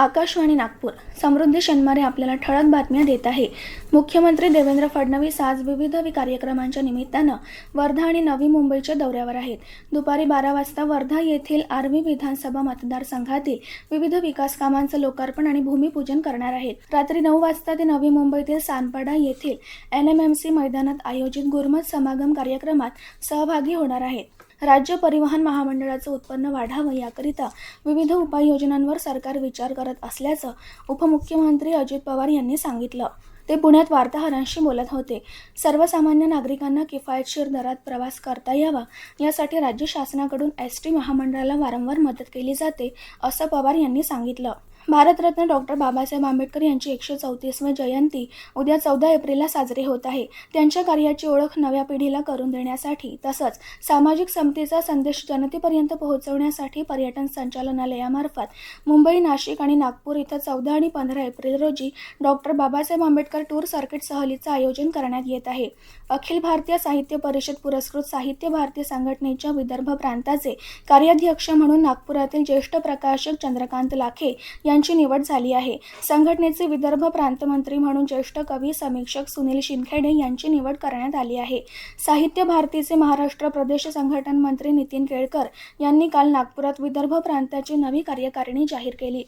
आकाशवाणी नागपूर. समृद्धी शनिवारी आपल्याला ठळक बातम्या देत आहे. मुख्यमंत्री देवेंद्र फडणवीस आज विविध कार्यक्रमांच्या निमित्तानं वर्धा आणि नवी मुंबईच्या दौऱ्यावर आहेत. दुपारी बारा वाजता वर्धा येथील आर्वी विधानसभा मतदारसंघातील विविध विकास कामांचं लोकार्पण आणि भूमिपूजन करणार आहेत. रात्री नऊ वाजता ते नवी मुंबईतील सानपाडा येथील एन एम एम सी मैदानात आयोजित गुरमत समागम कार्यक्रमात सहभागी होणार आहेत. राज्य परिवहन महामंडळाचं उत्पन्न वाढावं याकरिता विविध उपाययोजनांवर सरकार विचार करत असल्याचं उपमुख्यमंत्री अजित पवार यांनी सांगितलं. ते पुण्यात वार्ताहरांशी बोलत होते. सर्वसामान्य नागरिकांना किफायतशीर दरात प्रवास करता यावा यासाठी राज्य शासनाकडून एस टी महामंडळाला वारंवार मदत केली जाते असं पवार यांनी सांगितलं. भारतरत्न डॉक्टर बाबासाहेब आंबेडकर यांची एकशे चौतीसवी जयंती उद्या चौदा एप्रिलला साजरी होत आहे. त्यांच्या कार्याची ओळख नव्या पिढीला करून देण्यासाठी तसंच सामाजिक समतेचा संदेश जनतेपर्यंत पोहोचवण्यासाठी पर्यटन संचालनालयामार्फत मुंबई नाशिक आणि नागपूर इथं चौदा आणि पंधरा एप्रिल रोजी doctor Babasaheb Ambedkar tour circuit सहलीचं आयोजन करण्यात येत आहे. अखिल भारतीय साहित्य परिषद पुरस्कृत साहित्य भारतीय संघटनेच्या विदर्भ प्रांताचे कार्याध्यक्ष म्हणून नागपुरातील ज्येष्ठ प्रकाशक चंद्रकांत लाखे यांची निवड झाली आहे. संघटनेचे विदर्भ प्रांतमंत्री म्हणून ज्येष्ठ कवी समीक्षक सुनील शिंदखेडे यांची निवड करण्यात आली आहे. साहित्य भारतीचे महाराष्ट्र प्रदेश संघटन मंत्री नितीन केळकर यांनी काल नागपुरात विदर्भ प्रांताची नवी कार्यकारिणी जाहीर केली.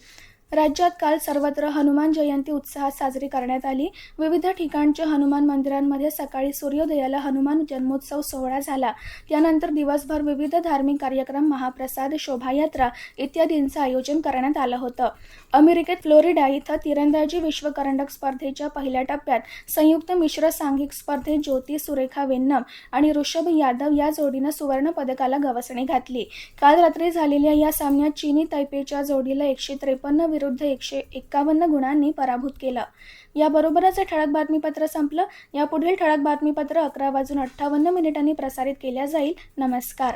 राज्यात काल सर्वत्र हनुमान जयंती उत्साहात साजरी करण्यात आली. विविध ठिकाणच्या हनुमान मंदिरांमध्ये सकाळी सूर्योदयाला हनुमान जन्मोत्सव सोहळा झाला. त्यानंतर दिवसभर विविध धार्मिक कार्यक्रम महाप्रसाद शोभायात्रा इत्यादींचं आयोजन करण्यात आलं होतं. अमेरिकेत फ्लोरिडा इथं तिरंदाजी विश्वकरंडक स्पर्धेच्या पहिल्या टप्प्यात संयुक्त मिश्र सांघिक स्पर्धेत ज्योती सुरेखा वेन्नम आणि ऋषभ यादव या जोडीनं सुवर्ण पदकाला गवसणी घातली. काल रात्री झालेल्या या सामन्यात चीनी तैपेच्या जोडीला एकशे त्रेपन्न विरुद्ध एकशे एक्कावन्न गुणांनी पराभूत केलं. याबरोबरच हे ठळक बातमीपत्र संपलं. यापुढील ठळक बातमीपत्र अकरा वाजून अठ्ठावन्न मिनिटांनी प्रसारित केल्या जाईल. नमस्कार.